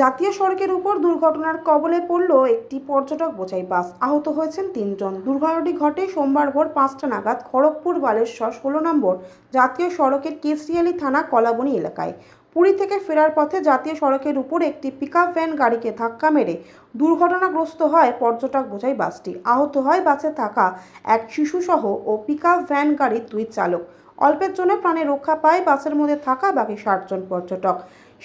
জাতীয় সড়কের উপর দুর্ঘটনার কবলে পড়ল একটি পর্যটক বোঝাই বাস। আহত হয়েছেন তিনজন। দুর্ঘটনাটি ঘটে সোমবার ভোর পাঁচটা নাগাদ খড়গপুর বালেশ্বর ষোলো নম্বর জাতীয় সড়কের কেসরিয়ালি থানা কলাবনী এলাকায়। পুরী থেকে ফেরার পথে জাতীয় সড়কের উপর একটি পিকআপ ভ্যান গাড়িকে ধাক্কা মেরে দুর্ঘটনাগ্রস্ত হয় পর্যটক বোঝাই বাসটি। আহত হয় বাসে থাকা এক শিশুসহ ও পিকআপ ভ্যান গাড়ির দুই চালক। অল্পের জন্য প্রাণে রক্ষা পায় বাসের মধ্যে থাকা বাকি ষাটজন পর্যটক।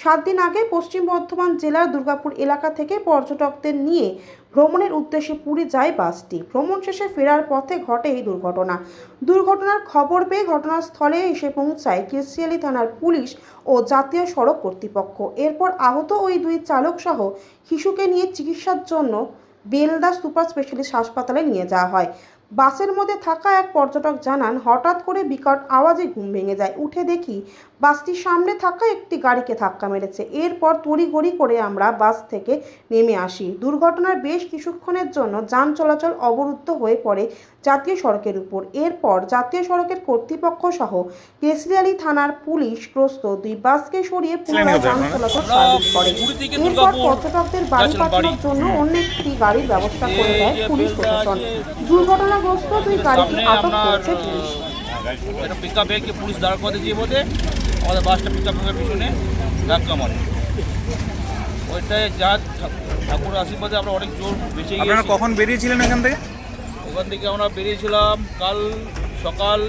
সাত দিন আগে পশ্চিম বর্ধমান জেলার দুর্গাপুর এলাকা থেকে পর্যটকদের নিয়ে ভ্রমণের উদ্দেশ্যে পুরী যায় বাসটি। ভ্রমণ শেষে ফেরার পথে ঘটে এই দুর্ঘটনা। দুর্ঘটনার খবর পেয়ে ঘটনাস্থলে এসে পৌঁছায় কেসিয়ালি থানার পুলিশ ও জাতীয় সড়ক কর্তৃপক্ষ। এরপর আহত ওই দুই চালক সহ শিশুকে নিয়ে চিকিৎসার জন্য বেলদা সুপার স্পেশালিস্ট হাসপাতালে নিয়ে যাওয়া হয়। বাসের মধ্যে থাকা এক পর্যটক জানান হঠাৎ করে বিকট আওয়াজে ঘুম ভেঙে যায় উঠে দেখি বাসটির সামনে থাকা একটি গাড়িকে ধাক্কা মেরেছে এরপর তড়িঘড়ি করে আমরা বাস থেকে নেমে আসি দুর্ঘটনার বেশ কিছুক্ষণের জন্য যান চলাচল অবরুদ্ধ হয়ে পড়ে জাতীয় সড়কের উপর এরপর জাতীয় সড়কের কর্তৃপক্ষ সহ কেসরিয়ালি থানার পুলিশ গ্রস্ত দুই বাসকে সরিয়ে পুনরায় যান চলাচল স্বাভাবিক করে পুরী এরপর পর্যটকদের বাড়ি পাঠানোর জন্য অন্য একটি গাড়ির ব্যবস্থা করে দেয় পুলিশ প্রশাসন আছে, দুর্ঘটনাগ্রস্ত দুই গাড়িকে সামনে আটক আপনার করেছে পুলিশ। একটা পিক আপ ভ্যানকে পুলিশ দাঁড় করে দিয়ে বোধে আমাদের বাসটা পিক আপ পিছনে ধাক্কা মারে। ওইটায় যা ঠাকুর আশীর্বাদে আমরা অনেক জোর বেঁচে আপনারা গিয়েছি কখন বেরিয়েছিলেন এখান থেকে? ওখান থেকে আমরা বেরিয়েছিলাম কাল সকাল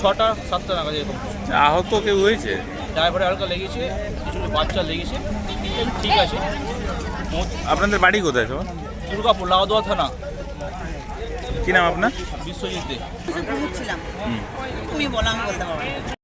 ছটা সাতটা নাগাদ এরকম। আহত কেউ হয়েছে? ড্রাইভারে হালকা লেগেছে কিছু বাচ্চা লেগেছে। ঠিক আছে। আপনাদের বাড়ি কোথায় সবার দুর্গাপুর লাউদোয়া থানা। কি নাম আপনার? বিশ্বজিৎ দে। তুমি বলো আমি বলতে পারব।